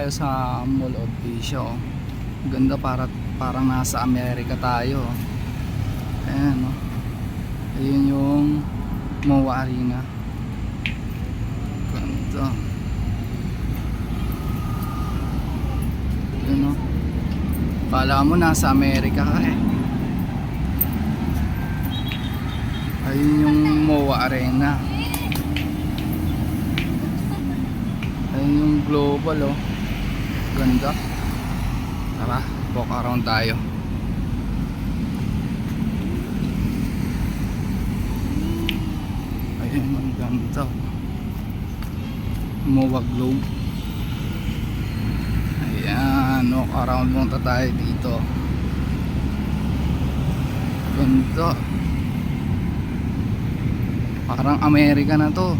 tayo sa Mall of Asia. Oh. Ganda para parang nasa Amerika tayo. oh. Ayan oh. Ayun yung MOA Arena. Ganda. Yun oh. Kala mo nasa Amerika ka eh. Ayun yung MOA Arena. Ayun yung global oh. Ganda. Tara, walk around tayo. Ayun, ang ganda. Globe. Ayan, walk around muna tayo dito. Ganda. Parang Amerika na to.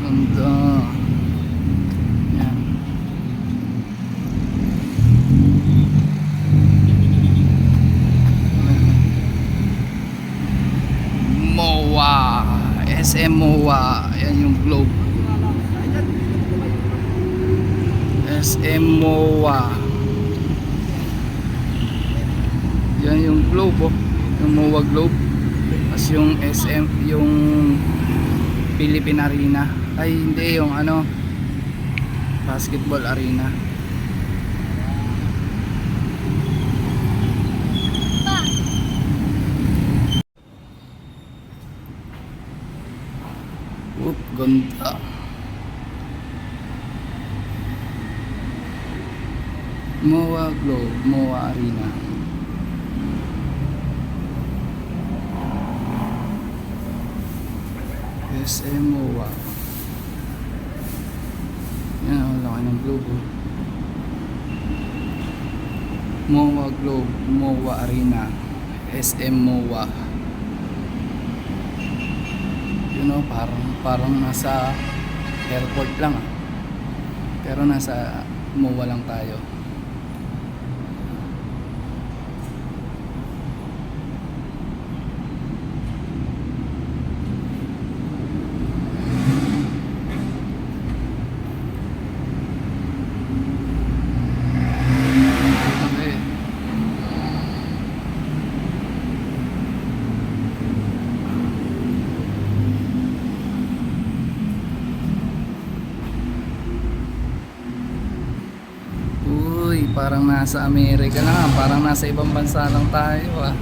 Ganda. Yan. MOA. SM MOA. Yan yung globe. SM MOA. Yan yung globe oh. Yung MOA globe. Tapos yung SM, yung Philippine Arena. Ay hindi, yung ano, basketball arena. Oop, ganda. MOA Globe, MOA Arena. SM MOA. Yan ang laki ng globe. oh. MOA Globe, MOA Arena, SM MOA. You know, parang parang nasa airport lang ah. Pero nasa MOA lang tayo. Okay. Uy, parang nasa Amerika na nga. Parang nasa ibang bansa lang tayo ah.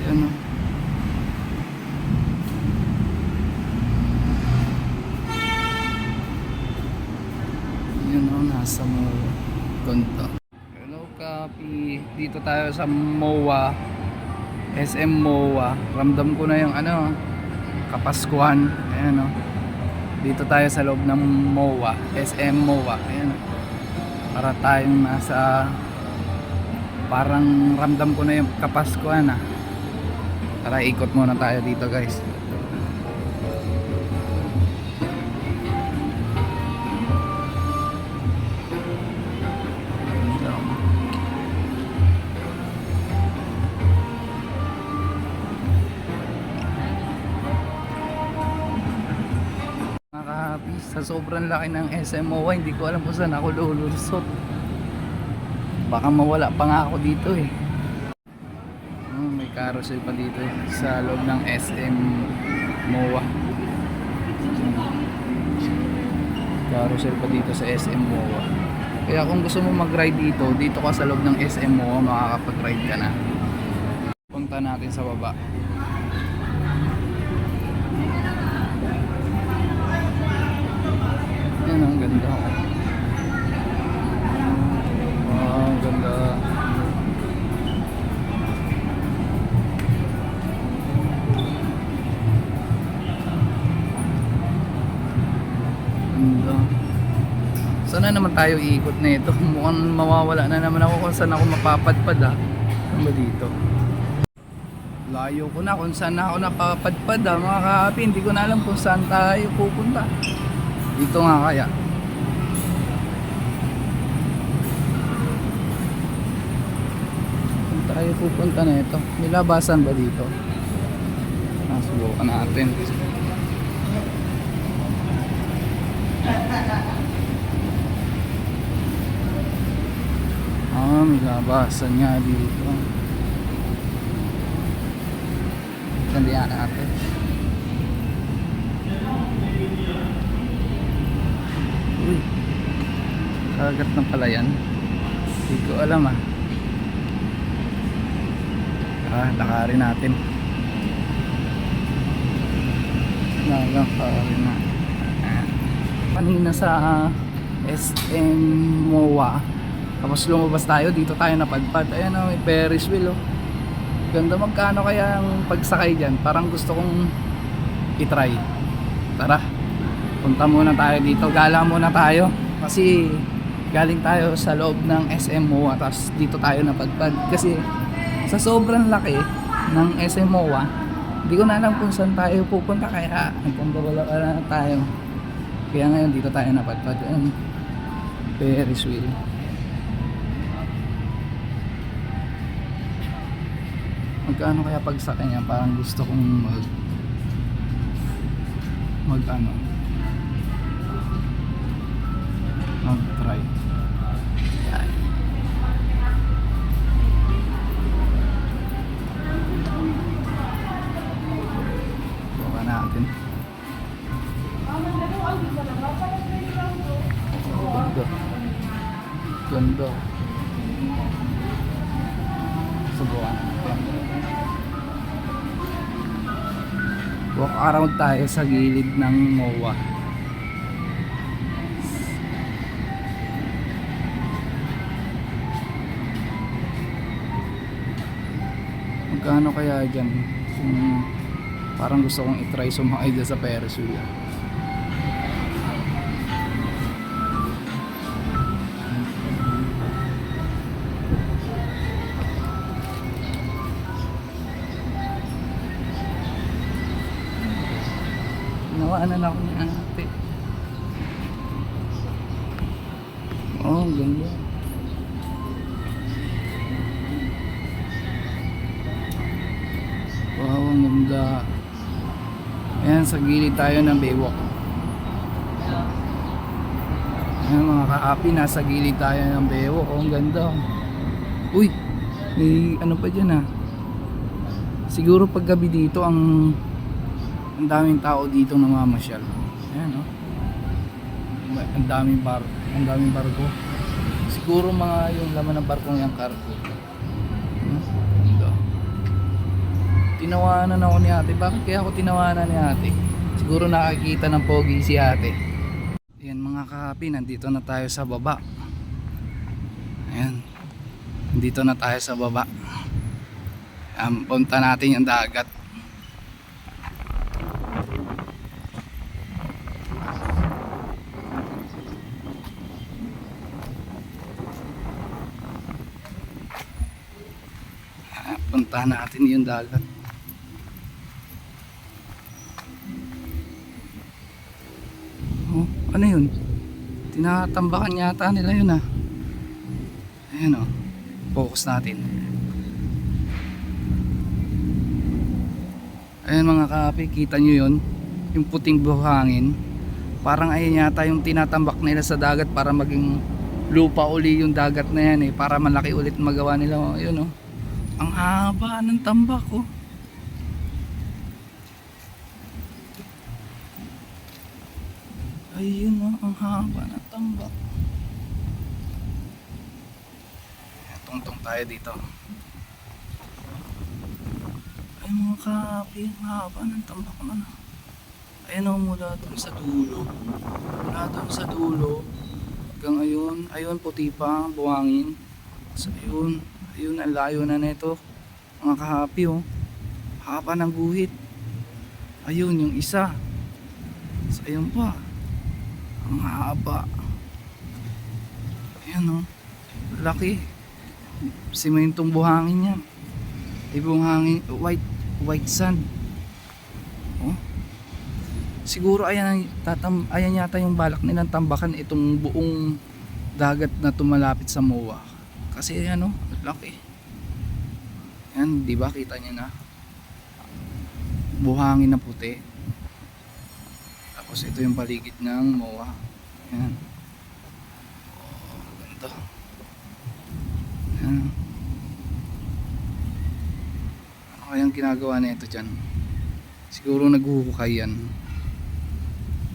Ayan oh. Yun oh, nasa mo konto. Hello, copy. Dito tayo sa MOA. SM MOA. Ramdam ko na yung ano, Kapaskuhan. Ayan oh. Dito tayo sa loob ng MOA. SM MOA. Ayan oh. Para tayong nasa parang ramdam ko na yung Kapaskuhan ah. Tara, ikot muna tayo dito guys. Sobrang laki ng SMOY hindi ko alam kung saan ako lululusot. Baka mawala pa nga ako dito eh. Hmm, may carousel pa dito eh, sa loob ng SM MOA carousel pa dito sa SM MOA kaya kung gusto mo mag-ride dito dito ka sa loob ng SM MOA makakapag-ride ka na. Punta natin sa baba Yan ang ganda. Wow, ang ganda. Sana naman tayo iikot na ito. Mukhang mawawala na naman ako kung saan ako mapapadpad ah. Saan ba dito? Layo ko na kung saan ako napapadpad ah. Mga kaapi, hindi ko na alam kung saan tayo pupunta. Dito nga kaya. Saan tayo pupunta na ito? Nilabasan ba dito? Ah, subukan natin. Ah, may labasan nga dito. Kandiyan natin. Uy. Kagat na pala yan. Hindi ko alam ah. Ah, lakarin natin. Lalakarin na. Ah. Kanina sa SM MOA. Tapos lumabas tayo, dito tayo napadpad. Ayan o, may Ferris wheel o. Ganda magkano kaya ang pagsakay dyan. Parang gusto kong itry. Tara, punta muna tayo dito. Gala muna tayo. Kasi galing tayo sa loob ng SM MOA. Tapos dito tayo napadpad. Kasi sa sobrang laki ng SM MOA, hindi ko na alam kung saan tayo pupunta. Kaya nagpambawala na tayo. Kaya ngayon dito tayo napadpad. Ayan, Ferris wheel. magkano kaya pag sa kanya parang gusto kong mag mag ano mag try walk around tayo sa gilid ng MOA. Magkano kaya dyan? Kung parang gusto kong itry sumakay dyan sa Ferris Nawaanan ako ni ate. Oh, ganda. Wow, ang ganda. Ayan, sa gilid tayo ng Baywalk. Ayan mga kaapi, nasa gilid tayo ng Baywalk. Oh, ang ganda. Uy, may ano pa dyan ah. Siguro pag gabi dito ang ang daming tao dito namamasyal. Ayan oh. Ma- Ang daming bar, ang daming barko. Siguro mga yung laman ng barkong yung cargo. Hmm? Tinawanan ako ni ate. Bakit kaya ako tinawanan ni ate? Siguro nakakita ng pogi si ate. Ayan mga kahapi, nandito na tayo sa baba. Ayan. Nandito na tayo sa baba. Um, punta natin yung dagat. Ah, punta natin yung dagat. Oh, ano yun? Tinatambakan yata nila yun ah. Ayan oh. Focus natin. Ayan mga kapi, kita nyo yun? Yung puting buhangin. Parang ayan yata yung tinatambak nila sa dagat para maging lupa uli yung dagat na yan eh. Para malaki ulit magawa nila. Oh, yun oh. Ang haba ng tambak oh. Ayun oh, ang haba ng tambak. Tungtong tayo dito. Ay mga kapi, ang haba ng tambak man. Oh, mula dun sa dulo. Mula dun sa dulo. Hanggang ayun, ayun puti pa ang buhangin. So ayun, ayun ang layo na nito. Mga kahapi oh. Haba ng guhit. Ayun yung isa. So ayun pa. Ang haba. Ayan oh. Laki. Simentong buhangin yan. Di buhangin, white, white sand. Oh. Siguro ayan, ang tatam, ayan yata yung balak nilang tambakan itong buong dagat na tumalapit sa MOA. Kasi ano, laki. Yan, di ba kita niyo na? Buhangin na puti. Tapos ito yung paligid ng MOA. Yan. Oh, ganda. Yan. Ano kayang ginagawa nito dyan? Siguro naghuhukay yan.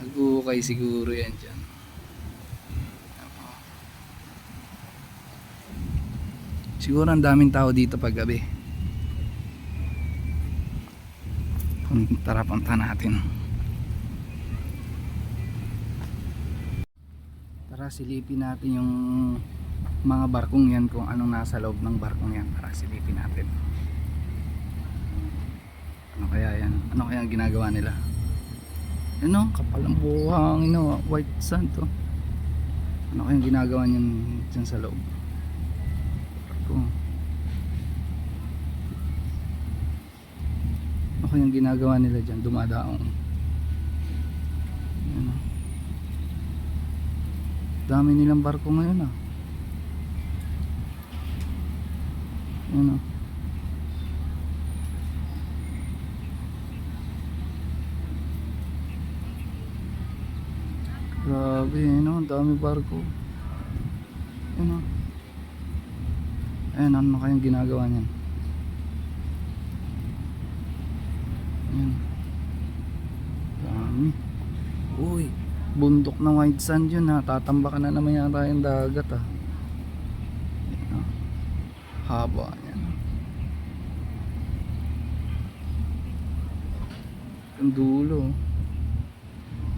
Naghuhukay siguro yan dyan. Siguro ang daming tao dito pag gabi. Tara punta natin. Tara silipin natin yung mga barkong yan kung anong nasa loob ng barkong yan. Tara silipin natin. Ano kaya yan? Ano kaya ang ginagawa nila? Ano? Kapal ang buhang ino, white sand to. Ano kaya ginagawa niyan dyan sa loob? Ano kaya ang ginagawa nila dyan? Dumadaong. Ano? Dami nilang barko ngayon ah. Ano? Grabe, no? Ang dami barko. Ano? Ayan, ano kayang ginagawa niyan? Ayan. Dami. Uy, bundok ng white sand yun ha. Tatambakan na naman yata yung dagat ha. Ayan. Haba yan. Yung dulo.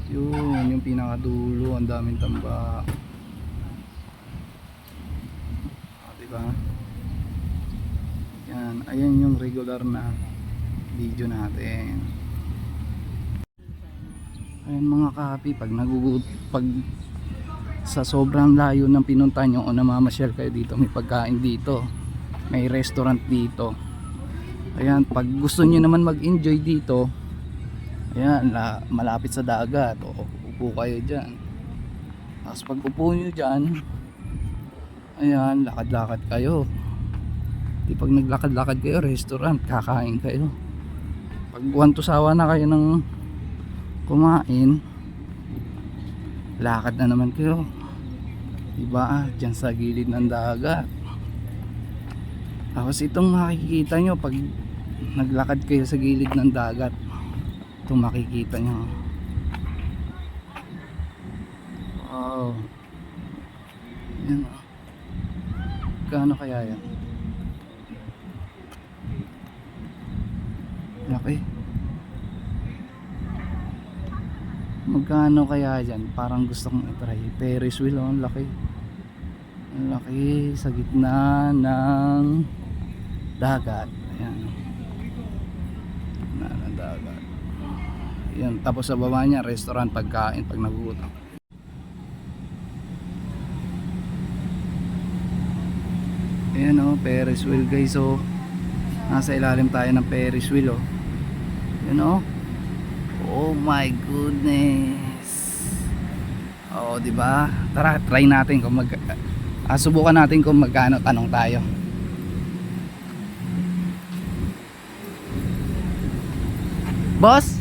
Yun, yung pinakadulo. Ang daming tambak. Ah, diba? Yan, ayan yung regular na video natin. Ayan mga kapi, pag nagugut, pag sa sobrang layo ng pinunta nyo o namamasyal kayo dito, may pagkain dito, may restaurant dito. Ayan, pag gusto nyo naman mag-enjoy dito, ayan, la, malapit sa dagat, o upo kayo dyan. Tapos pag upo nyo dyan, ayan, lakad-lakad kayo. Di pag naglakad-lakad kayo, restaurant, kakain kayo. Pag one to sawa na kayo ng kumain, lakad na naman kayo. Diba? Diyan sa gilid ng dagat. Tapos itong makikita nyo pag naglakad kayo sa gilid ng dagat. Itong makikita nyo. Wow. Yan. Gaano kaya yan? Laki. Magkano kaya dyan? Parang gusto kong itry. Ferris wheel, oh, ang laki. Ang laki sa gitna ng dagat. Ayan. Gitna ng dagat. Yan. Tapos sa baba niya, restaurant, pagkain, pag nagugutom. Ayan oh, Ferris wheel guys. So, nasa ilalim tayo ng Ferris wheel oh. Yan oh. Oh my goodness. Oh, di ba? Tara, try natin kung mag ah, subukan natin kung magkano tanong tayo. Boss?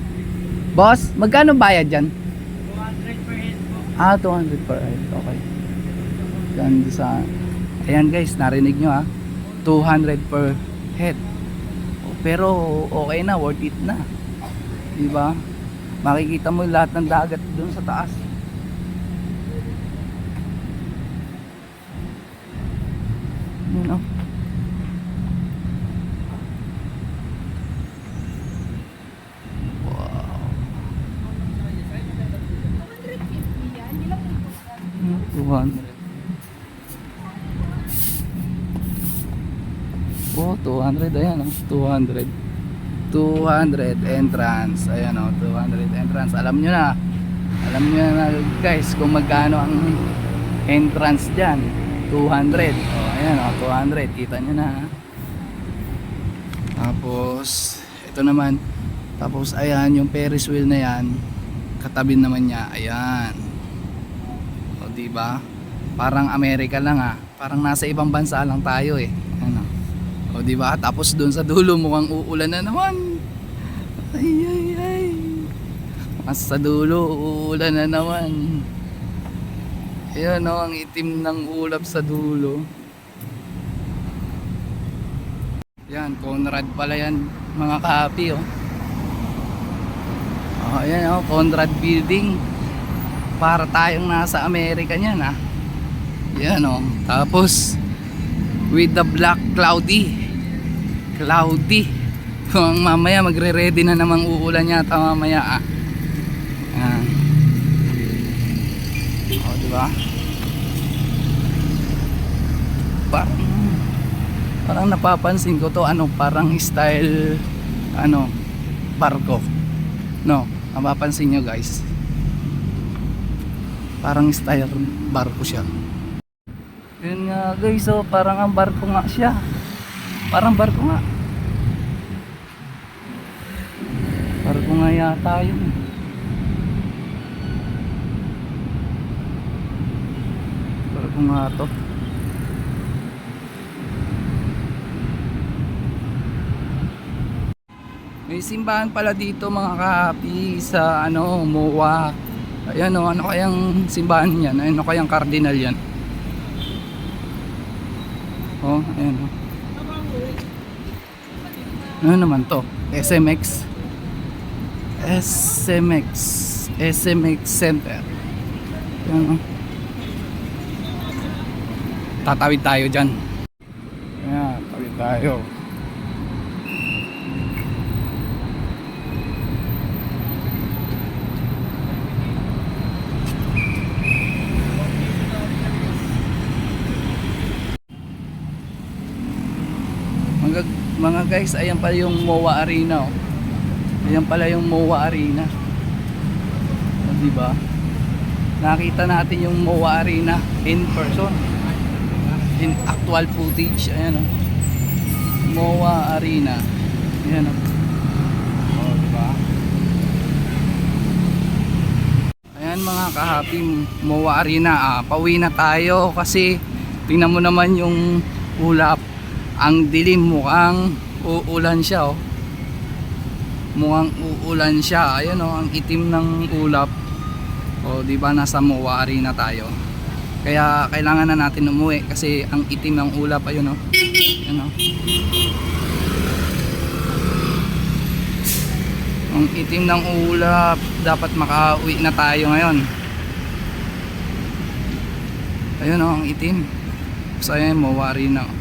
Boss, magkano bayad diyan? 200 per head po. Ah, 200 per head. Okay. Ganda sa... Ayan guys, narinig nyo ha. 200 per head. Oh, Pero okay na, worth it na. Di ba? Makikita mo lahat ng dagat doon sa taas. Yun oh. Wow. 200. Oh, 200 ayan oh, 200. 200 entrance. Ayan oh, 200 entrance. Alam nyo na. Alam nyo na guys kung magkano ang entrance diyan. 200. Oh, ayan oh, 200. Kita nyo na. Tapos ito naman. Tapos ayan yung Ferris wheel na yan. Katabi naman niya. Ayan. O di ba? Parang Amerika lang ah. Parang nasa ibang bansa lang tayo eh. Ano? O di ba? Tapos doon sa dulo mukhang uulan na naman. Ay ay ay. Mas sa dulo uulan na naman. Ayan o, ang itim ng ulap sa dulo. Yan, Conrad pala yan, mga kapi oh. Oh, ayan oh, Conrad Building. Para tayong nasa Amerika niyan ah. Yan oh. Tapos with the black cloudy. Cloudy. Kung mamaya magre-ready na namang uulan yata mamaya ah. Yan. Oh, di ba? Parang parang napapansin ko to ano, parang style ano, barko. No, napapansin nyo guys. Parang style barko siya. Yun nga guys, oh, parang ang barko nga siya. Parang barko nga. Barko nga yata yun. Barko nga to. May simbahan pala dito mga kahapi sa ano, MOA. Ayan o, ano kayang simbahan yan? Ano kayang cardinal yan? Oh, ayan o. Ano naman to? SMX. SMX. SMX Center. Ayan o. Tatawid tayo dyan. Ayan, tawid tayo. Mga, mga guys, ayan pala yung MOA Arena. Oh. Ayan pala yung MOA Arena. O, diba? Nakita natin yung MOA Arena in person. In actual footage. Ayan o. MOA Arena. Ayan o. O, diba? Ayan mga kahapi, MOA Arena. Ah, pauwi na tayo kasi tingnan mo naman yung ulap ang dilim mukhang uulan siya oh. Mukhang uulan siya. Ayun oh, ang itim ng ulap. O di ba nasa MOA Arena tayo. Kaya kailangan na natin umuwi kasi ang itim ng ulap ayun oh. Ayun oh. Ang itim ng ulap, dapat makauwi na tayo ngayon. Ayun oh, ang itim. So ayun, MOA Arena.